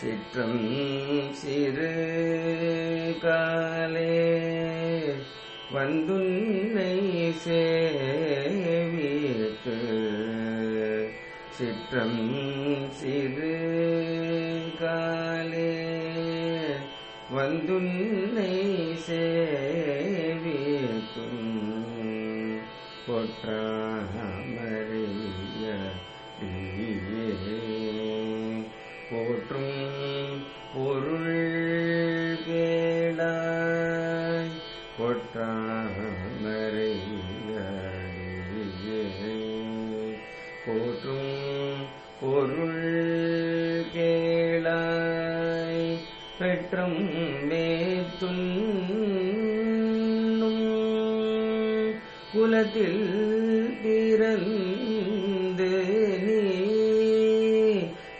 சிற்றம் சிறு காலே வந்துன்னை சேவித்து சிற்றம் சிறு காலே வந்துன்னை சேவித்தும் பொற்றாமறிய போற்றும் பொருள் கேளாய் பொற்றாமரைய போற்றும் பொருள் கேளாய் பெற்றம் மேத்துண்ணும் குலத்தில் பிறன்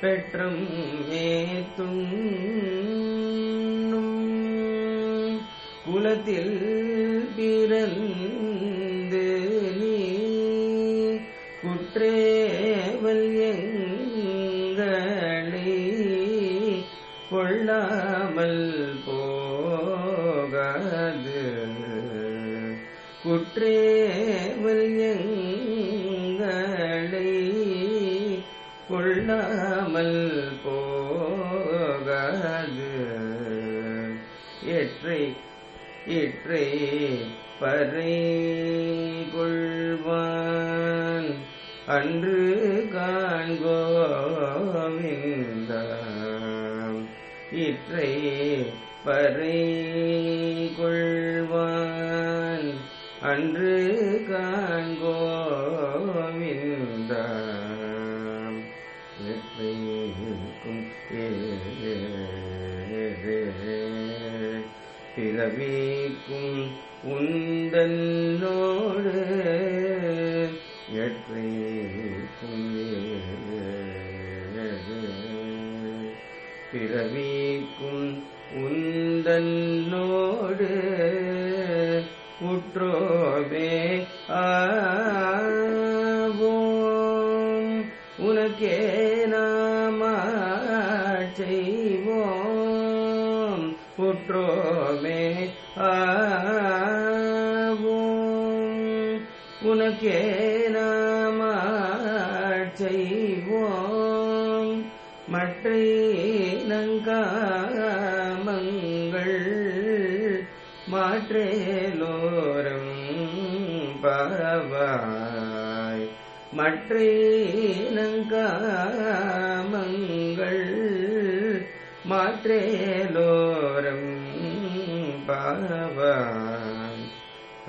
பெற்றம் மேத்தும் குலத்தில் பிறந்து நீ குற்றேவல் எங்களை கொள்ளாமல் போகாது. குற்றேவல் ஏற்றை இற்றை பறை கொள்வான். அன்று காண்கோவிந்த இற்றை பறை கொள்வான். அன்று காண்கோவிந்த இற்றை இருக்கும் ஏ பிறவிக்கும் உந்தன்னோடு எற்றேக்கும் பிறவிக்கும் உந்தன்னோடு உற்றோவே ஆவோம். உனக்கே நாம செய்வோம். உற்றோமே உனக்கே நாம செய்வோம் மற்றை நங்காமங்கள் மாற்றேலோரம் பவாய் மற்றை நங்காமங்கள் மாற்றேலோரம் பவாய்